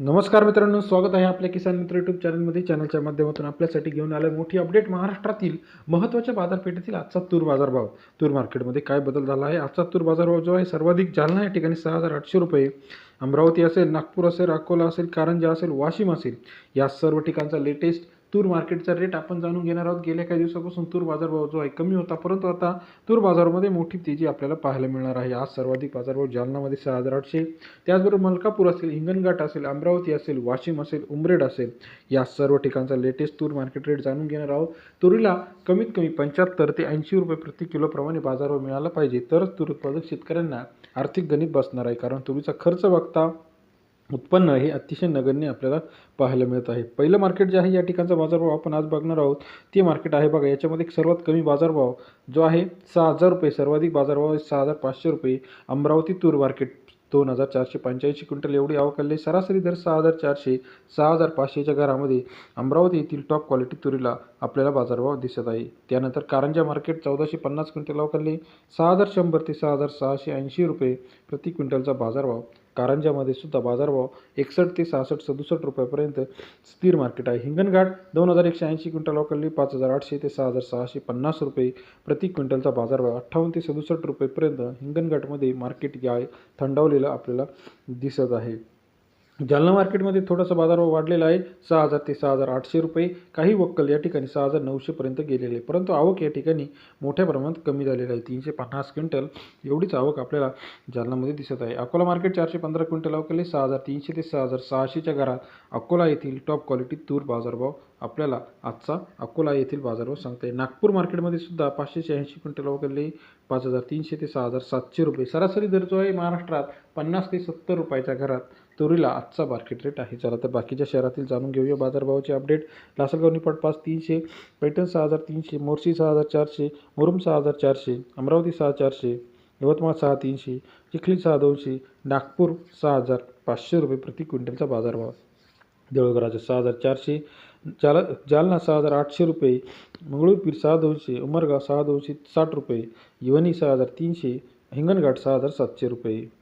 नमस्कार मित्रांनो स्वागत आहे आपल्या किसान मित्र यूट्यूब चॅनलमध्ये चॅनलच्या माध्यमातून आपल्यासाठी घेऊन आलं मोठी अपडेट महाराष्ट्रातील महत्त्वाच्या बाजारपेठेतील आजचा तूर बाजारभाव. तूर मार्केटमध्ये काय बदल झाला आहे? आजचा तूर बाजारभाव जो आहे सर्वाधिक जालना या ठिकाणी सहा हजार आठशे रुपये. अमरावती असेल नागपूर असेल अकोला असेल कारंजा असेल वाशिम असेल. या सर्व ठिकाणचा लेटेस्ट तूर मार्केटचा रेट आपण जाणून घेणार आहोत. गेल्या काही दिवसापासून तूर बाजारभाव जो आहे कमी होता परंतु आता तूर बाजारामध्ये मोठी तेजी आपल्याला पाहायला मिळणार आहे. आज सर्वाधिक बाजारभाव जालनामध्ये सहा हजार आठशे. त्याचबरोबर मलकापूर असेल हिंगणघाट असेल अमरावती असेल वाशिम असेल उमरेड असेल या सर्व ठिकाणचा लेटेस्ट तूर मार्केट रेट जाणून घेणार आहोत. तुरीला कमीत कमी पंच्याहत्तर ते ऐंशी रुपये प्रति किलोप्रमाणे बाजारभाव मिळाला पाहिजे. तरच तूर उत्पादक शेतकऱ्यांना आर्थिक गणित बसणार आहे. कारण तुरीचा खर्च बघता उत्पन्न हे अतिशय नगण्य आपल्याला पाहायला मिळत आहे. पहिलं मार्केट जे आहे या ठिकाणचा बाजारभाव आपण आज बघणार आहोत. ते मार्केट आहे बघा याच्यामध्ये सर्वात कमी बाजारभाव जो आहे सहा हजार रुपये. सर्वाधिक बाजारभाव सहा हजार पाचशे रुपये. अमरावती तूर मार्केट दोन हजार चारशे पंच्याऐंशी क्विंटल एवढी आवक आली सरासरी दर सहा हजार चारशे सहा हजार पाचशेच्या घरामध्ये अमरावती येथील टॉप क्वालिटी तुरीला आपल्याला बाजारभाव दिसत आहे. त्यानंतर कारंजा मार्केट चौदाशे पन्नास क्विंटल आवक आली सहा हजार शंभर ते सहा हजार सहाशे ऐंशी रुपये प्रति क्विंटलचा बाजारभाव कारंजामध्ये सुद्धा बाजारभाव एकसष्ट ते सहासष्ट सदुसष्ट रुपयापर्यंत स्थिर मार्केट आहे. हिंगणघाट दोन हजार एकशे ऐंशी क्विंटल अवकलली पाच हजार आठशे ते सहा हजार सहाशे पन्नास रुपये प्रति क्विंटलचा बाजारभाव अठ्ठावन्न ते सदुसष्ट रुपयेपर्यंत हिंगणघाटमध्ये मार्केट या थंडावलेलं आपल्याला दिसत आहे. जालना मार्केटमध्ये थोडासा बाजारभाव वाढलेला आहे. सहा हजार ते सहा हजार आठशे रुपये. काही वक्कल या ठिकाणी सहा हजार नऊशेपर्यंत गेलेले. आहे परंतु आवक या ठिकाणी मोठ्या प्रमाणात कमी झालेली आहे. तीनशे पन्नास क्विंटल एवढीच आवक आपल्याला जालनामध्ये दिसत आहे. अकोला मार्केट चारशे पंधरा क्विंटल अवकले सहा हजार तीनशे ते सहा हजार सहाशेच्या घरात अकोला येथील टॉप क्वालिटी तूर बाजारभाव आपल्याला आजचा अकोला येथील बाजारभाव सांगता येईल. नागपूर मार्केटमध्ये सुद्धा पाचशे शहाऐंशी क्विंटल वगैरे पाच हजार तीनशे ते सहा हजार सातशे रुपये. सरासरी दर जो आहे महाराष्ट्रात पन्नास ते सत्तर रुपयाच्या घरात तुरीला आजचा मार्केट रेट आहे. चला तर बाकीच्या शहरातील जाणून घेऊया बाजारभावाचे अपडेट लासलगाव निपाट पाच तीनशे पैठण सहा हजार तीनशे मोर्शी सहा हजार चारशे मुरुम सहा हजार चारशे अमरावती सहा चारशे यवतमाळ सहा तीनशे चिखली सहा दोनशे नागपूर सहा हजार पाचशे रुपये प्रति क्विंटलचा बाजारभाव. देऊळघराचे सहा हजार चारशे जाल जालना सहा हजार आठशे रुपये मंगळूरपीर सहा दोनशे उमरगाव सहा दोनशे साठ रुपये युवनी सहा हजार तीनशे हिंगणघाट सहा हजार सातशे रुपये.